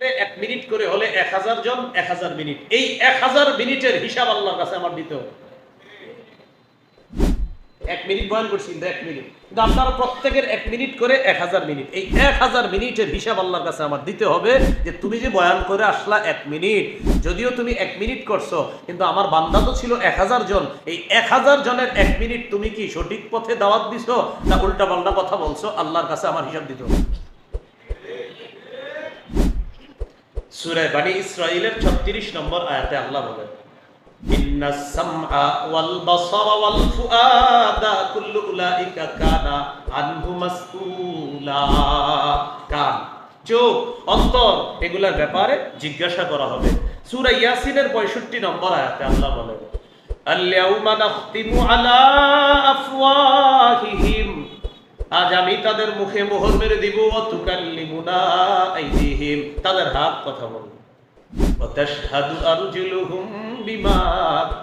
এক মিনিট করে হলে এক হাজার জন, এক হাজার মিনিট। এই এক হাজার মিনিটের হিসাব আল্লাহর কাছে আমার দিতে হবে। এক মিনিট করছি এক মিনিট। কিন্তু আপনারা প্রত্যেকের এক মিনিট করে এক হাজার মিনিট। এই এক হাজার মিনিটের হিসাব আল্লাহর কাছে আমার দিতে হবে যে তুমি যে বয়ান করে আসলা এক মিনিট, যদিও তুমি এক মিনিট করছ, কিন্তু আমার বান্দা তো ছিল এক হাজার জন। এই এক হাজার জনের এক মিনিট তুমি কি সঠিক পথে দাওয়াত দিছো না উল্টা পাল্টা কথা বলছো? আল্লাহর কাছে আমার হিসাব দিতে হবে। সুরায় বানি ইসরাইলের ছত্রিশ নম্বর আয়াতে আল্লাহ বলেন কানা চোখ, অন্তর, এগুলার ব্যাপারে জিজ্ঞাসা করা হবে। সূরা ইয়াসিনের 65 নম্বর আয়াতে আল্লাহ বলেন, আল-ইয়াউমা নাখতিমু আলা আফওয়াহিহিম। আজ আমি তাদের মুখে মোহর মেরে দিব। অতুকাল্লিমুনা তাদের হাত কথা বলবে।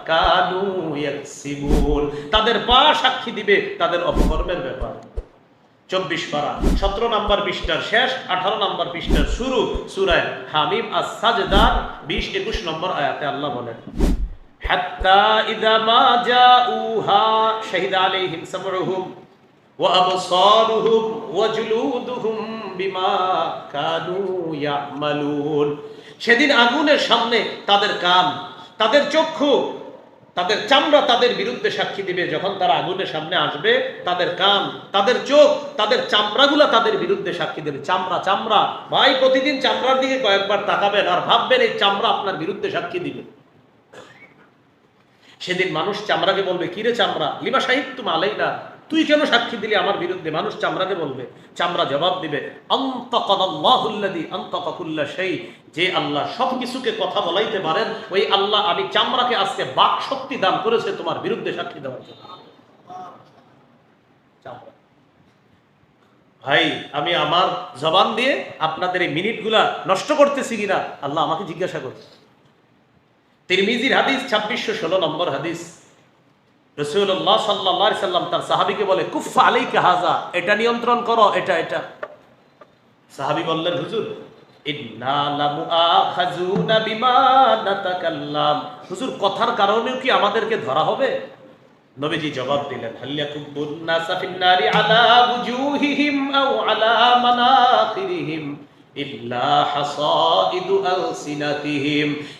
কানু তাদের পা সাক্ষী দিবে তাদের অপকর্মের ব্যাপার। চব্বিশ পারা, সতেরো নম্বর পৃষ্ঠার শেষ, আঠারো নম্বর পৃষ্ঠার শুরু সুরায় হামিম আস সাজদার বিশ, একুশ নম্বর আয়াতে আল্লাহ বলেন, হাত্তা ইদা মা জাউহা, শাহিদা আলাইহিম সামরুহুম وأبصارهم وجلودهم بما كانوا يعملون সেদিন আগুনের সামনে তাদের কান তাদের চক্ষু তাদের চামড়া তাদের বিরুদ্ধে সাক্ষী দিবে যখন তারা আগুনের সামনে আসবে তাদের কান তাদের চোখ তাদের চামড়াগুলা তাদের বিরুদ্ধে সাক্ষী দেবে চামড়া চামড়া ভাই প্রতিদিন চামড়ার দিকে কয়েকবার তাকাবেন আর ভাববেন এই চামড়া আপনার বিরুদ্ধে সাক্ষী দিবে সেদিন মানুষ চামড়াকে বলবে কিরে চামড়া লিমা সাহিব তুমি আলাইনা তুই কেন সাক্ষী দিলি আমার বিরুদ্ধে? মানুষ চামড়াকে বলবে, চামড়া জবাব দিবে। সেই যে আল্লাহ সব কিছুকে কথা বলাইতে পারেন, ওই আল্লাহ আমি চামড়াকে আজকে বাক শক্তি দান করেছে তোমার বিরুদ্ধে সাক্ষী দেওয়ার জন্য। ভাই, আমি আমার জবান দিয়ে আপনাদের এই মিনিটগুলা নষ্ট করতেছি কিনা, আল্লাহ আমাকে জিজ্ঞাসা করছে তিরমিজির হাদিস, ছাব্বিশশো ষোলো নম্বর হাদিস। রসুল্লাহ সাল্লাহ সাল্লাম তার সাহাবিকে বলে কুফা আলাই হাজা এটা নিয়ন্ত্রণ করো, এটা এটা। সাহাবি বললেন, হুজুর হুজুর, কথার কারণেও কি আমাদেরকে ধরা হবে? নবীজি জবাব দিলেন হাল্লাকুবুন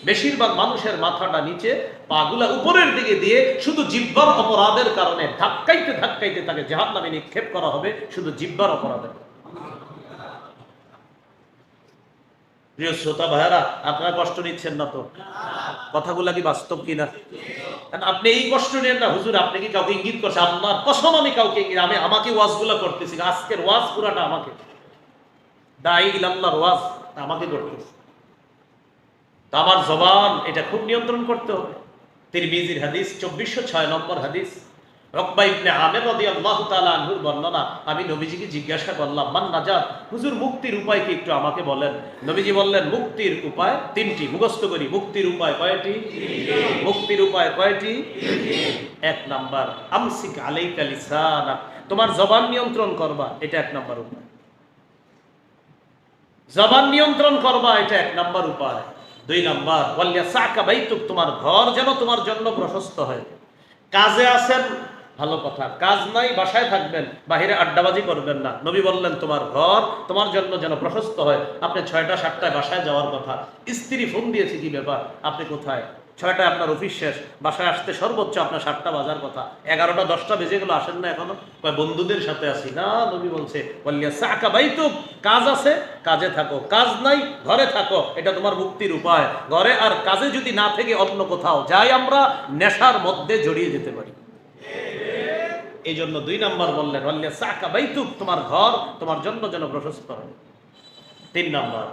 বেশিরভাগ মানুষের মাথাটা নিচে, পাগুলা উপরের দিকে দিয়ে শুধু জিব্বার অপরাধের কারণে ধাক্কাইতে ধাক্কাইতে তাকে জাহান্নামে নিক্ষেপ করা হবে, শুধু জিব্বার অপরাধের প্রিয় শ্রোতা ভাইরা আপনারা কষ্ট নিচ্ছেন না তো? কথাগুলা কি বাস্তব কিনা? আপনি এই কষ্ট নেন না, হুজুর, আপনি কি কাউকে ইঙ্গিত করছেন? আপনার কসম আমি কাউকে ইঙ্গিত আমি আমাকে ওয়াজগুলা করতেছি, আজকের ওয়াজ পুরাটা আমাকে। দায়ী ইলাল্লাহর ওয়াজ আমাকে আমার জবান, এটা খুব নিয়ন্ত্রণ করতে হবে। তিরমিজির হাদিস, চব্বিশশো ছয় নম্বর হাদিস। আমি নবীজিকে জিজ্ঞাসা করলাম হুজুর, মুক্তির উপায় কি? একটু আমাকে বলেন। নবীজি বললেন, মুক্তির উপায় তিনটি, মুখস্থ করি। মুক্তির উপায় কয়টি? মুক্তির উপায় কয়টি? এক নাম্বার, আমসিক আলাইকা তোমার জবান নিয়ন্ত্রণ করবা, এটা এক নাম্বার উপায়। জবান নিয়ন্ত্রণ করবা, এটা এক নাম্বার উপায়। দুই নাম্বার বললিয়া সাকা বাইতুক, তোমার ঘর যেন তোমার জন্য প্রশস্ত হয়। কাজে আছেন, ভালো কথা। কাজ নাই, বাসায় থাকবেন, বাহিরে আড্ডাবাজি করবেন না। নবী বললেন, তোমার ঘর তোমার জন্য যেন প্রশস্ত হয়। আপনি ছয়টা, সাতটায় বাসায় যাওয়ার কথা। স্ত্রী ফোন দিয়েছে, কি ব্যাপার? আপনি কোথায়? ছয়টায় আপনার অফিস শেষ, বাসায় আসতে সর্বোচ্চ আপনার সাতটা বাজার কথা। এগারোটা, দশটা বেজে গেলো, আসেন না এখনও। কয়, বন্ধুদের সাথে আসি না, নবী বলছে কাজ আছে, কাজে থাকো। কাজ নাই, ঘরে থাকো। এটা তোমার মুক্তির উপায়। ঘরে আর কাজে যদি না থেকে অন্য কোথাও যাই আমরা, নেশার মধ্যে জড়িয়ে যেতে পারি। এই জন্য দুই নাম্বার বললেন, বললে, সাকা বাইতুক, তোমার ঘর তোমার জন্য যেন প্রশস্ত হয়। তিন নাম্বার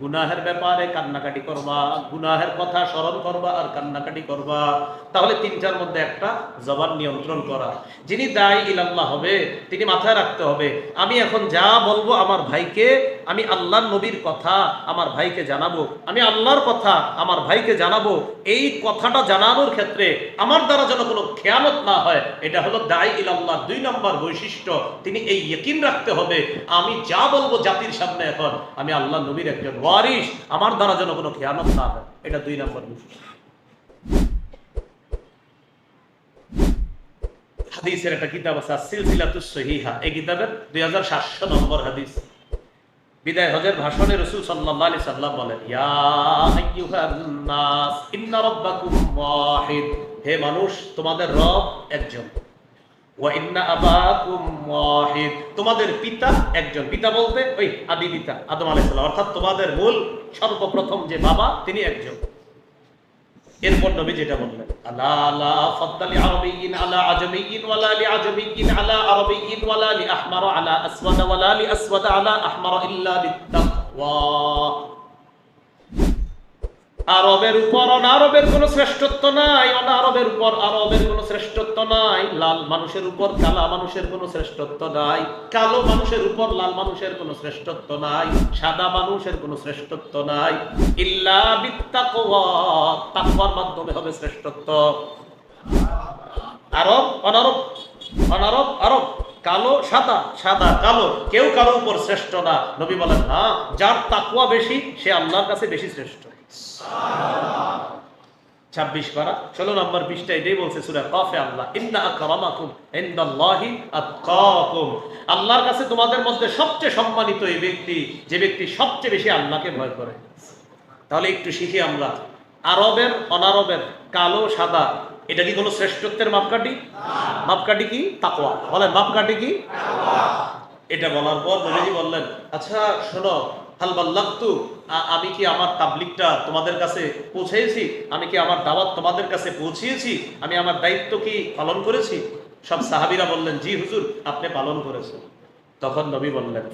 গুনাহের ব্যাপারে কান্নাকাটি করবা, গুনাহের কথা স্মরণ করবা আর কান্নাকাটি করবা। তাহলে তিনটার মধ্যে একটা জবান নিয়ন্ত্রণ করা। যিনি দায়ী ইলাল্লাহ হবে, তিনি মাথায় রাখতে হবে, আমি এখন যা বলব আমার ভাইকে আমি আল্লাহর নবীর কথা আমার ভাইকে জানাব, আমি আল্লাহর কথা আমার ভাইকে জানাব, এই কথাটা জানানোর ক্ষেত্রে আমার দ্বারা যেন কোনো খেয়ালত না হয়, এটা হলো দায় ইলাল্লাহ, দুই নম্বর বৈশিষ্ট্য, তিনি এই ইয়কিন রাখতে হবে। আমি যা বলব জাতির সামনে এখন, আমি আল্লাহ নবীর একজন ওয়ারিস আমার দ্বারা যেন কোনো খেয়ানত না হয়, এটা দুই নম্বর বিষয় হাদিসের একটা কিতাব আছে সিলসিলাতুস সহিহা, এই কিতাবের দুই হাজার সাতশো নম্বর হাদিস। বিদায় হজের ভাষণে রসুল সাল্লি সাল্লাম বলেন হে মানুষ, তোমাদের রব একজন। তোমাদের পিতা একজন। পিতা বলতে ওই আদি পিতা, আদম আলাইসাল্লাম অর্থাৎ তোমাদের মূল সর্বপ্রথম যে বাবা, তিনি একজন। এরপর নবী যেটা বললেন, আলা আলা ফাদদালি আরবিয়িন আলা আজমিয়িন ওয়ালা লি আজমিয়িন আলা আরবিয়িন ওয়ালা লি আহমার আলা আসওয়াদ ওয়ালা লি আসওয়াদ আলা আহমার ইল্লা বিত্তাকওয়া আরবের উপর, অনারবের কোনো শ্রেষ্ঠত্ব নাই, অনারবের উপর, আরবের কোনো শ্রেষ্ঠত্ব নাই, লাল মানুষের উপর, কালা মানুষের কোনো শ্রেষ্ঠত্ব নাই, কালো মানুষের উপর, লাল মানুষের কোনো শ্রেষ্ঠত্ব নাই, সাদা মানুষের কোনো শ্রেষ্ঠত্ব নাই, ইল্লা তাকওয়ার মাধ্যমে হবে শ্রেষ্ঠত্ব। আরব, অনারব অনারব, আরব, কালো, সাদা সাদা, কালো, কেউ কারও উপর শ্রেষ্ঠ না। নবী বলেন, না, যার তাকুয়া বেশি, সে আল্লাহর কাছে বেশি শ্রেষ্ঠ। ছাব্বিশ পারা। ষোলো নম্বর পৃষ্ঠা এটাই বলছে সুরা কফে আল্লাহ, ইন্না আকরামাকুম ইনদাল্লাহি আতকাকুম। আল্লাহর কাছে তোমাদের মধ্যে সবচেয়ে সম্মানিত এই ব্যক্তি, যে ব্যক্তি সবচেয়ে বেশি আল্লাহকে ভয় করে। তাহলে একটু শিখি আমরা। আরবের, অনারবের কালো, সাদা, এটা কি কোনো শ্রেষ্ঠত্বের মাপকাঠি? মাপকাঠি কি? তাকওয়া। বলেন, মাপকাঠি কি? এটা বলার পর বললেন আচ্ছা শোনো আমি কি আমার তাবলিকটা তোমাদের কাছে পৌঁছেছি? আমি কি আমার দাওয়াত তোমাদের কাছে পৌঁছিয়েছি? আমি আমার দায়িত্ব কি পালন করেছি? সব সাহাবীরা বললেন, জি হুজুর, আপনি পালন করেছেন। তখন নবী বললেন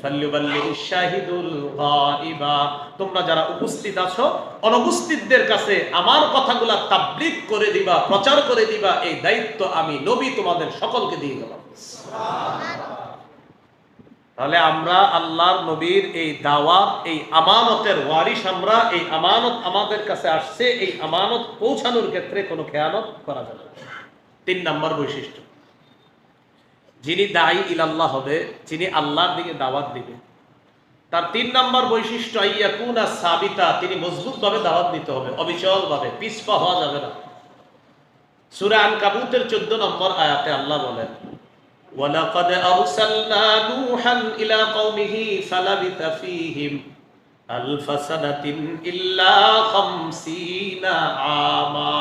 তোমরা যারা উপস্থিত আছো, অনুপস্থিতদের কাছে আমার কথাগুলা তাবলিগ করে দিবা, প্রচার করে দিবা, এই দায়িত্ব আমি নবী তোমাদের সকলকে দিয়ে গেলাম। তাহলে আমরা আল্লাহর নবীর এই দাওয়াত, এই আমানতের ওয়ারিশ আমরা, এই আমানত আমাদের কাছে আসছে, এই আমানত পৌঁছানোর ক্ষেত্রে কোনো খেয়ানত করা যাবে তিন নম্বর বৈশিষ্ট্য। যিনি দায়ী ইলাল্লাহ হবে, যিনি আল্লাহর দিকে দাওয়াত দিবে। তার তিন নম্বর বৈশিষ্ট্য, আইয়াকুনা সাবিতা, তিনি মজবুতভাবে দাওয়াত দিতে হবে, অবিচলভাবে, পিছপা হওয়া যাবে না। সূরা আনকাবুতের 14 নম্বর আয়াতে আল্লাহ বলেন ولقد أرسلنا نوحا إلى قومه فلبث فيهم ألف سنة إلا خمسين عاما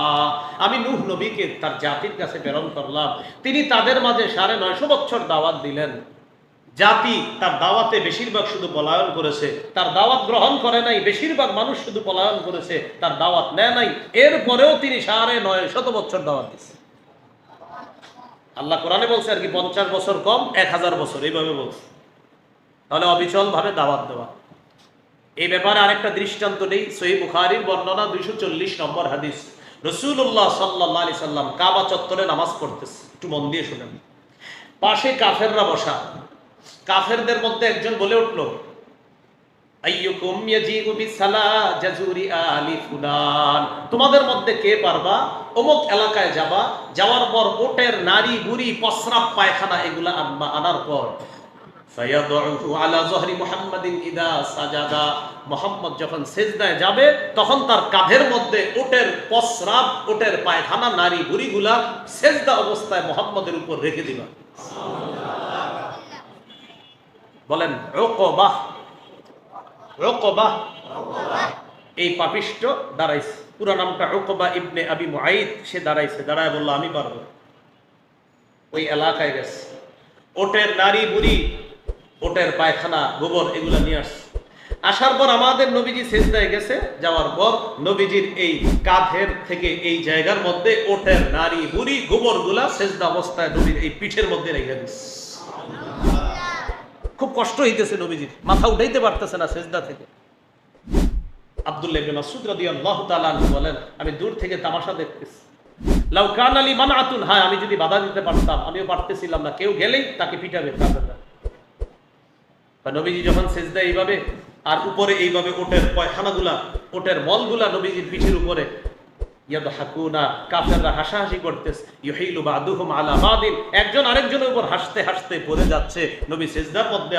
আমি নূহ নবীকে তার জাতির কাছে প্রেরণ করলাম তিনি তাদের মাঝে সাড়ে নয়শো বছর দাওয়াত দিলেন জাতি তার দাওয়াতে বেশিরভাগ শুধু পলায়ন করেছে তার দাওয়াত গ্রহণ করে নাই বেশিরভাগ মানুষ শুধু পলায়ন করেছে তার দাওয়াত নেয় নাই এরপরেও তিনি সাড়ে নয় শত বছর দাওয়াত দিচ্ছে আল্লাহ কোরআনে বলছে আর কি, পঞ্চাশ বছর কম, এক হাজার বছর, এইভাবে বলছে। তাহলে অবিচল ভাবে দাওয়াত দেওয়া। এই ব্যাপারে আরেকটা দৃষ্টান্ত নেই, সহি বুখারির বর্ণনা দুইশো চল্লিশ নম্বর হাদিস। রসুল্লাহ সাল্লাহ আলি সাল্লাম কাবা চত্বরে নামাজ পড়তেছে। একটু মন দিয়ে শুনেন। পাশে কাফেররা বসা। কাফেরদের মধ্যে একজন বলে উঠল তোমাদের মধ্যে কে পারবা? অমুক এলাকায় যাবা, যাওয়ার পর ওটের নারী বুড়ি পসরাব পায়খানা এগুলা আনবা, আনার পর। মুহাম্মদ যখন সেজদায় যাবে, তখন তার কাঁধের মধ্যে ওটের পসরাব ওটের পায়খানা নারী বুড়িগুলা সেজদা অবস্থায় মুহাম্মদের উপর রেখে দিবা। বলেন, উকবাহ উকবা। এই পাপিষ্ট দাঁড়াইছে। পুরা নামটা উকবা ইবনে আবি মুআইদ, সে দাঁড়াইছে। দাঁড়ায় বলল, আমি পারব। ওই এলাকায় গেছে। ওটের নারী বুড়ি, ওটের পায়খানা, গোবর এগুলা নিয়ে আসছে। আসার পর আমাদের নবীজি সেজদায় গেছে। যাওয়ার পর নবীজির এই কাঁধের থেকে এই জায়গার মধ্যে ওটের নারী বুড়ি গোবরগুলা সেজদা অবস্থায় নবীর এই পিঠের মধ্যে রেখে দিচ্ছে। খুব কষ্ট হইতেছে নবীজির মাথা উঠাইতে পারতেছে না সেজদা থেকে। বলেন, আমি দূর থেকে তামাশা দেখতেছি। লাউ কান আলী মানআতুন। হ্যাঁ আমি যদি বাধা দিতে পারতাম, আমিও পারতেছিলাম না, কেউ গেলেই তাকে পিটাবে নবীজি যখন সেজদা এইভাবে, আর উপরে এইভাবে ওটের পয়খানাগুলা, ওটের মলগুলা নবীজির পিঠের উপরে কাফেররা হাসাহাসি করতেছে। বাদুহুম আলা একজন আরেকজনের উপর হাসতে হাসতে পড়ে যাচ্ছে। নবী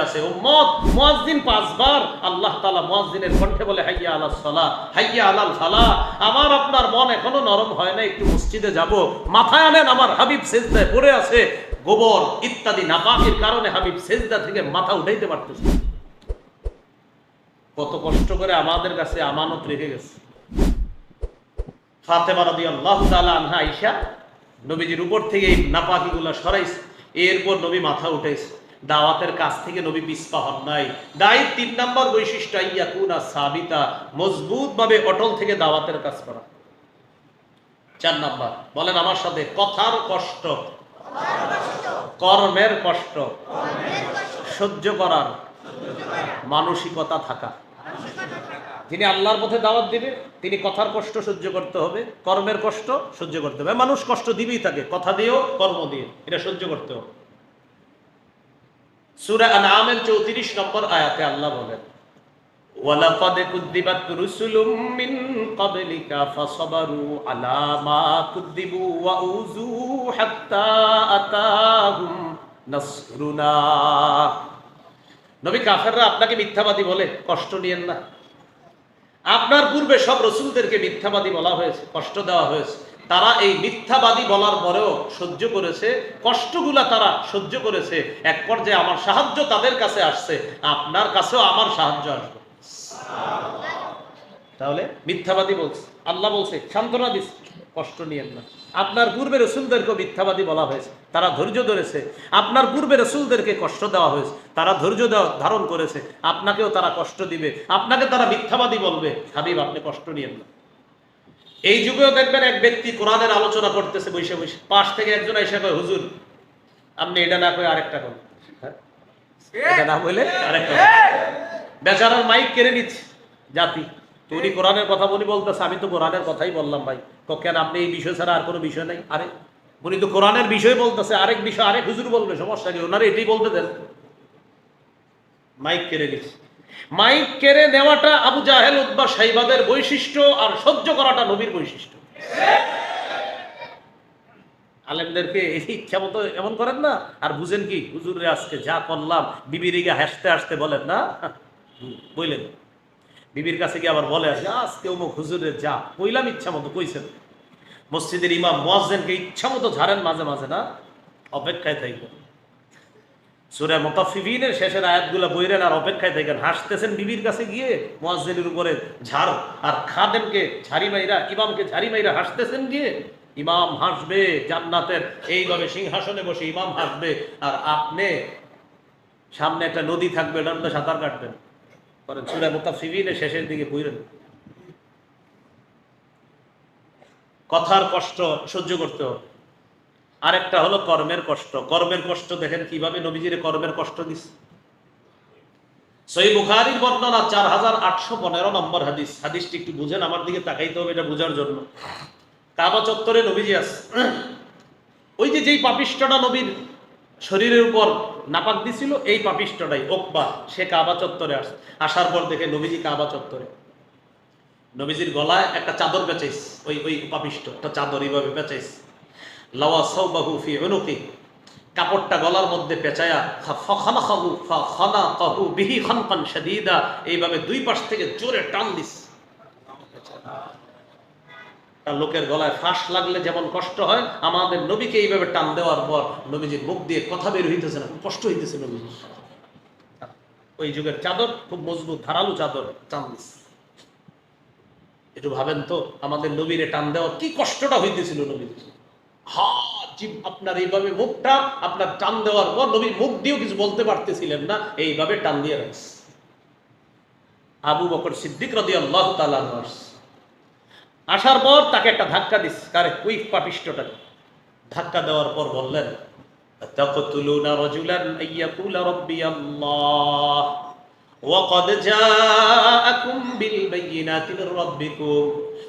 আছে, উম্মত, মুয়াজ্জিন পাঁচবার। আল্লাহ তাআলা মুয়াজ্জিনের কণ্ঠে বলে, হাইয়া হাইয়া আলাল আমার আপনার মন এখনও নরম হয় না একটু মসজিদে যাব। মাথায় আনেন, আমার হাবিব সিজদায় পড়ে আছে। গোবর, ইত্যাদি নাপাকের কারণে হাবিব সিজদা থেকে মাথা উঠাইতে পারতেছে কত কষ্ট করে আমাদের কাছে আমানত রেখে গেছে। ফাতেমা রাদিয়াল্লাহু তাআলা আনহা আয়েশা নবীজির উপর থেকে এই নাপাকিগুলো সরাইছে। এরপর নবী মাথা উঠাইছে। দাওয়াতের কাছ থেকে নবী পিছপা হন নাই। দায়িত্ব তিন নম্বর বৈশিষ্ট্য ইয়াকুনা সাবিতা মজবুত ভাবে অটল থেকে দাওয়াতের কাজ করা। চার নাম্বার, বলেন আমার সাথে, কথার কষ্ট, কর্মের কষ্ট, সহ্য করার মানসিকতা থাকা। যিনি আল্লাহর পথে দাওয়াত দিবে, তিনি কথার কষ্ট সহ্য করতে হবে, কর্মের কষ্ট সহ্য করতে হবে। মানুষ কষ্ট দিবেই থাকে কথা দিয়েও কর্ম দিয়ে, এটা সহ্য করতে হবে। সূরা আনআমের 34 নম্বর আয়াতে আল্লাহ বলেন, ওয়ালাকাদ কুদ্দিবাত রুসুলুম মিন ক্বাবলিকা ফাসাবারু আলা মা কুদ্দিবু ওয়া উযু হাত্তা আতাহুম নবী কাফেররা আপনাকে মিথ্যাবাদী বলে, কষ্ট নিয়েন না। আপনার পূর্বে সব রসুলদেরকে মিথ্যাবাদী বলা হয়েছে, কষ্ট দেওয়া হয়েছে। তারা এই মিথ্যাবাদী বলার পরেও সহ্য করেছে, কষ্টগুলা তারা সহ্য করেছে। এক পর্যায়ে আমার সাহায্য তাদের কাছে আসছে, আপনার কাছেও আমার সাহায্য আসবে। তাহলে মিথ্যাবাদী বলছে আল্লাহ বলছে সান্ত্বনা দিচ্ছে কষ্ট নিয়েন না। আপনার পূর্বে রসুলদেরকে মিথ্যাবাদী বলা হয়েছে। তারা ধৈর্য ধরেছে। আপনার পূর্বে রসুলদেরকে কষ্ট দেওয়া হয়েছে। তারা ধৈর্য দেওয়া ধারণ করেছে। আপনাকেও তারা কষ্ট দিবে। আপনাকে তারা মিথ্যাবাদী বলবে। হাবিব আপনি কষ্ট নিয়েন না। এই যুগেও দেখবেন এক ব্যক্তি কোরআনের আলোচনা করতেছে বসে বসে। পাশ থেকে একজন এসে কয় হুজুর আপনি এটা না কয়ে আরেকটা কোন এটা না বলে আরেকটা। বেচারার মাইক কেড়ে নিচ্ছে। জাতি। তো উনি কোরআনের কথা বলি বলতেছে আমি তো কোরআনের কথাই বললাম ভাই। তো কেন আপনি এই বিষয় ছাড়া আর কোনো বিষয় নাই? আরে উনি তো কোরআনের বিষয় বলতেছে আরেক বিষয় আরেক হুজুর বলবে সমস্যা কি ওনারা এটাই বলতে দেন। মাইক কেড়ে গেছে মাইক কেড়ে নেওয়াটা আবু জাহেল উদ্বা সাইবাদের বৈশিষ্ট্য আর সহ্য করাটা নবীর বৈশিষ্ট্য। আলেমদেরকে এই ইচ্ছা মতো এমন করেন না আর বুঝেন কি হুজুরে আজকে যা করলাম বিবির গিয়ে হাসতে হাসতে বলেন না? বললেন বিবির কাছে গিয়ে আবার বলে আসে আজকে অমুক হুজুরে যা। কইলাম, ইচ্ছা মতো কইছেন। মসজিদের ইমাম মোয়াজ্জেনকে ইচ্ছা মতো ঝাড়েন মাঝে মাঝে, না? অপেক্ষায় থাকবেন সুরে মোতাফিবিনের শেষের আয়াতগুলো বইরেন আর অপেক্ষায় থাকেন হাসতেছেন বিবির কাছে গিয়ে মোয়াজ্জেনের উপরে, ঝাড়। আর খাদেমকে ঝাড়ি মাইরা, ইমামকে ঝাড়ি মাইরা হাসতেছেন গিয়ে, ইমাম হাসবে জান্নাতের। এইভাবে সিংহাসনে বসে ইমাম হাসবে। আর আপনি সামনে একটা নদী থাকবে মধ্যে সাঁতার কাটবেন। করেন মোতাফিবিনের শেষের দিকে বইরেন কথার কষ্ট সহ্য করতে হবে। আরেকটা হলো কর্মের কষ্ট। কর্মের কষ্ট দেখেন কীভাবে নবীজির কর্মের কষ্ট দিচ্ছে সই বুখারির বর্ণনা চার হাজার আটশো পনেরো নম্বর হাদিস। হাদিসটি একটু বুঝেন, আমার দিকে তাকাইতে হবে এটা বোঝার জন্য। কাবা চত্বরে নবীজি আছে ওই যে যেই পাপিষ্টটা নবীর শরীরের উপর নাপাক দিছিল, এই পাপিষ্টটাই ওকবা, সে কাবা চত্বরে আস আসার পর দেখে নবীজি কাবা চত্বরে। নবীজির গলায় একটা চাদর বেচাইস ওই ওই পাপিষ্ট একটা চাদর এইভাবে বেচাইস লাওয়া সাউবাহু ফি উনুকি, কাপড়টা গলার মধ্যে পেঁচায়া বিহি শাদীদা, এইভাবে দুই পাশ থেকে জোরে টান দিস লোকের গলায় ফাঁস লাগলে যেমন কষ্ট হয়, আমাদের নবীকে এইভাবে টান দেওয়ার পর নবীজির মুখ দিয়ে কথা বের হইতেছে না কষ্ট হইতেছে নবীজি ওই যুগের চাদর খুব মজবুত, ধারালো চাদর টান একটু ভাবেন তো, আমাদের নবীরে টান দেওয়ার কি কষ্টটা হইতেছিল নবীর হা আপনার এইভাবে মুখটা, আপনার টান দেওয়ার পর নবীর মুখ দিয়েও কিছু বলতে পারতেছিলেন না, এইভাবে টান দিয়ে রাখছে। আবু বকর সিদ্দিক রদি আল্লাহ আসার পর তাকে একটা ধাক্কা দিস কারে কুইক পাপিষ্টটাকে ধাক্কা দেওয়ার পর বললেন تقتلون رجلا أن يقول ربي الله وقد جاءكم بالبينات من ربكم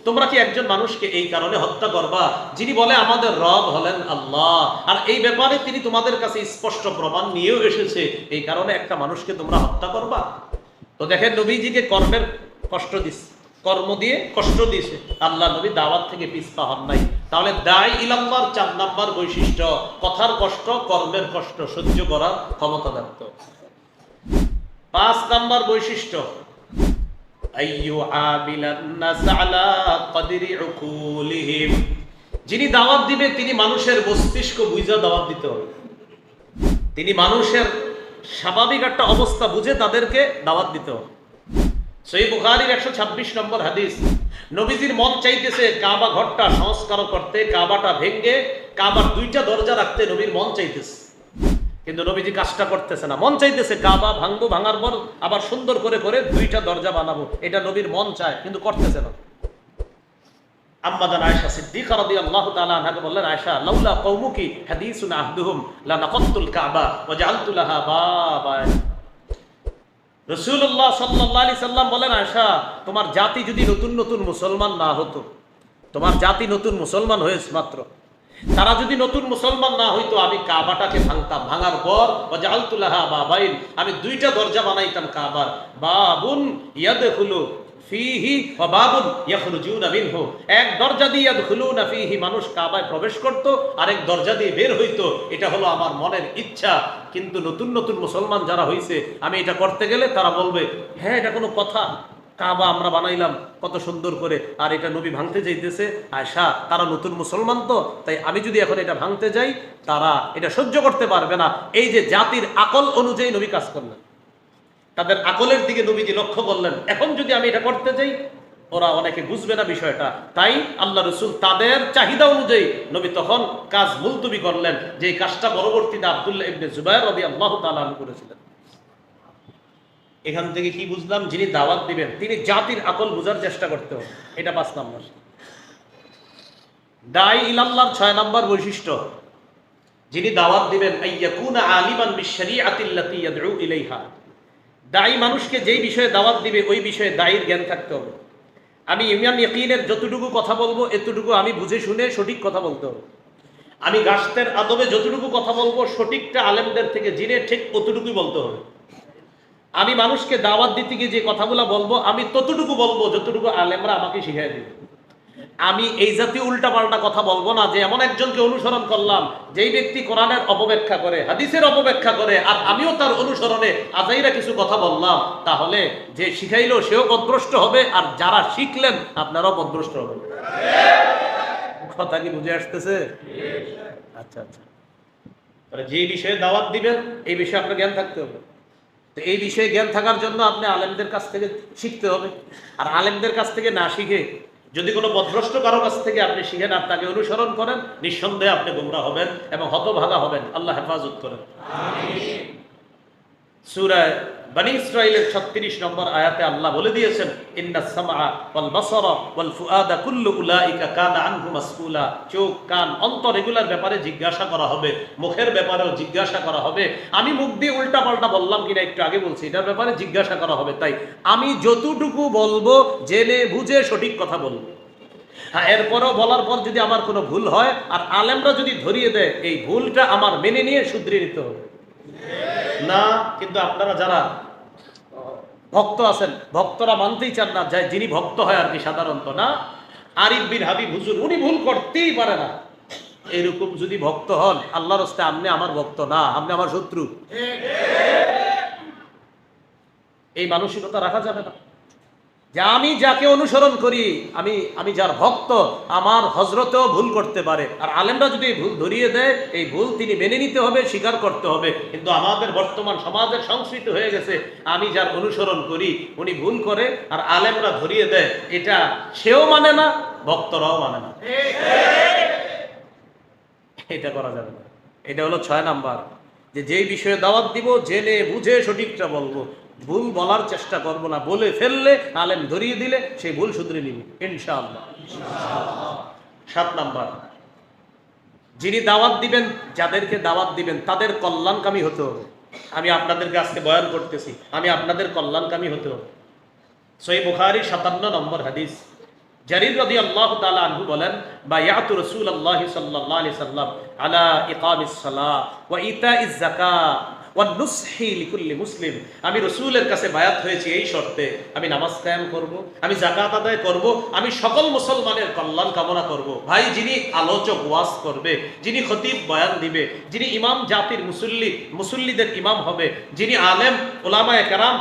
তোমরা কি একজন মানুষকে এই কারণে হত্যা করবা যিনি বলে আমাদের রব হলেন আল্লাহ আর এই ব্যাপারে তিনি তোমাদের কাছে স্পষ্ট প্রমাণ নিয়েও এসেছে এই কারণে একটা মানুষকে তোমরা হত্যা করবা তো দেখেন নবীজিকে কর্মের কষ্ট দিস কর্ম দিয়ে কষ্ট দিয়েছে। আল্লাহ নবী দাওয়াত থেকে পিছপা হন নাই। তাহলে দায় ইলাম্বার চার নাম্বার বৈশিষ্ট্য, কথার কষ্ট, কর্মের কষ্ট, সহ্য করার ক্ষমতা রাখত পাঁচ নাম্বার বৈশিষ্ট্য যিনি দাওয়াত দিবে, তিনি মানুষের মস্তিষ্ক বুঝা দাওয়াত দিতে হবে। তিনি মানুষের স্বাভাবিক একটা অবস্থা বুঝে তাদেরকে দাওয়াত দিতে হবে। সেই বুখারির একশো ছাব্বিশ নম্বর হাদিস। নবীজির মন চাইতেছে, কাবা ঘরটা সংস্কার করতে, কাবাটা ভেঙ্গে, কাবার দুইটা দরজা রাখতে নবীর মন চাইতেছে। কিন্তু নবীজি কাজটা করতেছে না। মন চাইতেছে, কাবা ভাঙবো ভাঙার পর আবার সুন্দর করে করে দুইটা দরজা বানাবো। এটা নবীর মন চায়, কিন্তু করতেছে না। আম্মাদান আয়েশা সিদ্দিকা রাদিয়াল্লাহু তাআলা আনহাকে বললেন, আয়েশা, লাউলা কওমুকি হাদিসুন আহদুহুম লানাকাতুল কাবা ওয়া জাআলতু বাবান রাসূলুল্লাহ সাল্লাল্লাহু আলি সাল্লাম বলেন আশা তোমার জাতি যদি নতুন নতুন মুসলমান না হতো, তোমার জাতি নতুন মুসলমান হয়েছে মাত্র। তারা যদি নতুন মুসলমান না হইতো, আমি কাবাটাকে ভাঙতাম, ভাঙার পর ওয়াজআলতু লাহা বাবাইন, আমি দুইটা দরজা বানাইতাম কাবার। বাবুন ইয়াদখুলু ফিহি ওয়া বাবুন ইয়াখরুজুনা মিনহু। এক দরজা দিয়ে ইয়াদখুলুনা ফিহি, মানুষ কাবায় প্রবেশ করত, আরেক দরজা দিয়ে বের হইতো। এটা হলো আমার মনের ইচ্ছা। কিন্তু নতুন নতুন মুসলমান যারা হইছে, আমি এটা করতে গেলে তারা বলবে হ্যাঁ এটা কোনো কথা। কাবা আমরা বানাইলাম, কত সুন্দর করে। আর এটা নবী ভাঙতে যাইতেছে। আয়সা, তারা নতুন মুসলমান তো, তাই আমি যদি এখন এটা ভাঙতে যাই, তারা এটা সহ্য করতে পারবে না। এই যে জাতির আকল অনুযায়ী নবী কাজ করলেন। তাদের আকলের দিকে নবীজি লক্ষ্য করলেন। এখন যদি আমি এটা করতে চাই ওরা অনেকে বুঝবে না বিষয়টা। তাই আল্লাহ রসুল তাদের চাহিদা অনুযায়ী নবী তখন কাজ মুলতুবি করলেন, যে কাজটা পরবর্তীতে আবদুল্লাহ ইবনে জুবাইর রবি আল্লাহ তালান করেছিলেন। এখান থেকে কি বুঝলাম? যিনি দাওয়াত দিবেন, তিনি জাতির আকল বোঝার চেষ্টা করতে হবে। এটা পাঁচ নম্বর। দাই ইলাল্লাহর ছয় নম্বর বৈশিষ্ট্য, যিনি দাওয়াত দিবেন আলিমান বিশরিআতিল্লাতি ইয়াদউ ইলাইহা। দায়ী মানুষকে যেই বিষয়ে দাওয়াত দিবে, ওই বিষয়ে দায়ীর জ্ঞান থাকতে হবে। আমি ইমান ইয়কিনের যতটুকু কথা বলব, এতটুকু আমি বুঝে শুনে সঠিক কথা বলতে হবে। আমি গাছতের আদবে যতটুকু কথা বলব, সঠিকটা আলেমদের থেকে জিনে ঠিক অতটুকুই বলতে হবে। আমি মানুষকে দাওয়াত দিতে গিয়ে যে কথাগুলো বলব, আমি ততটুকু বলব যতটুকু আলেমরা আমাকে শিখাই দিবে। আমি এই জাতীয় উল্টাপাল্টা কথা বলব না, যে এমন একজনকে অনুসরণ করলাম, যেই ব্যক্তি কোরআনের অপব্যাখ্যা করে, হাদিসের অপব্যাখ্যা করে, আর আমিও তার অনুসরণে আজাইরা কিছু কথা বললাম, তাহলে যে শিখাইলো সেও পদভ্রষ্ট হবে, আর যারা শিখলেন আপনারাও পদভ্রষ্ট হবে কথা কি বুঝে আসতেছে? আচ্ছা আচ্ছা। যে বিষয়ে দাওয়াত দিবেন, এই বিষয়ে আপনার জ্ঞান থাকতে হবে। তো এই বিষয়ে জ্ঞান থাকার জন্য আপনি আলেমদের কাছ থেকে শিখতে হবে। আর আলেমদের কাছ থেকে না শিখে যদি কোনো বদভ্রষ্ট কারও কাছ থেকে আপনি শিখেন আর তাকে অনুসরণ করেন, নিঃসন্দেহে আপনি গুমরা হবেন এবং হতভাগা হবেন। আল্লাহ হেফাজত করেন। সুরায় বানি ইসরাইলের 36 নম্বর আয়াতে আল্লাহ বলে দিয়েছেন, ইন্না সামআ ওয়াল বাসারা ওয়াল ফুআদা কুল্লু উলাইকা কানা আনহু মাসউলা। চোখ, কান, অন্তর এগুলার ব্যাপারে জিজ্ঞাসা করা হবে, মুখের ব্যাপারেও জিজ্ঞাসা করা হবে। আমি মুখ দিয়ে উল্টা পাল্টা বললাম কিনা একটু আগে বলছি, এটার ব্যাপারে জিজ্ঞাসা করা হবে। তাই আমি যতটুকু বলব, জেনে বুঝে সঠিক কথা বলব। হ্যাঁ এরপরও বলার পর যদি আমার কোনো ভুল হয়, আর আলেমরা যদি ধরিয়ে দেয়, এই ভুলটা আমার মেনে নিয়ে শুধরে নিতে হবে। না, কিন্তু আপনারা যারা ভক্ত আছেন, ভক্তরা মানতেই চান না যায় যিনি ভক্ত হয় আর কি সাধারণত, না? আরিফ বিন হাবিব হুজুর, উনি ভুল করতেই পারে না। এরকম যদি ভক্ত হন, আল্লাহর হস্তে আপনি আমার ভক্ত না, আপনি আমার শত্রু। এই মানসিকতা রাখা যাবে না। যে আমি যাকে অনুসরণ করি, আমি আমি যার ভক্ত, আমার হজরতেও ভুল করতে পারে। আর আলেমরা যদি ভুল ধরিয়ে দেয়, এই ভুল তিনি মেনে নিতে হবে, স্বীকার করতে হবে। কিন্তু আমাদের বর্তমান সমাজের সংস্কৃতি হয়ে গেছে, আমি যার অনুসরণ করি, উনি ভুল করে, আর আলেমরা ধরিয়ে দেয়, এটা সেও মানে না, ভক্তরাও মানে না। এটা করা যাবে না। এটা হলো ছয় নাম্বার। যে যেই বিষয়ে দাওয়াত দিব, জেনে বুঝে সঠিকটা বলব। ভুল বলার চেষ্টা করব না। বলে ফেললে আলেম ধরিয়ে দিলে সেই ভুল শুধরে নিবি। ইনশাআল্লাহ। সাত নাম্বার। যিনি দাওয়াত দিবেন, যাদেরকে দাওয়াত দিবেন, তাদের কল্যাণকামী হতে হবে। আমি আপনাদেরকে আজকে বয়ান করতেছি, আমি আপনাদের কল্যাণকামী হতে হবে। সই বুখারি সাতান্ন নম্বর হাদিস। জারির রদি আল্লাহ আনহু বলেন বা ইয়াতু সাল্লাল্লাহু আলাইহি সাল্লাম আলা ইকামিস সালাহ ওয়া ইতাইজ যাকাত মুসলিম। আমি রসুলের কাছে বায়াত হয়েছি এই শর্তে, আমি নামাজ কায়াম করব, আমি জাকাত আদায় করব, আমি সকল মুসলমানের কল্যাণ কামনা করব। ভাই, যিনি আলোচক ওয়াজ করবে, যিনি খতিব বয়ান দিবে, যিনি ইমাম জাতির মুসল্লি, মুসল্লিদের ইমাম হবে, যিনি আলেম ওলামায় কেরাম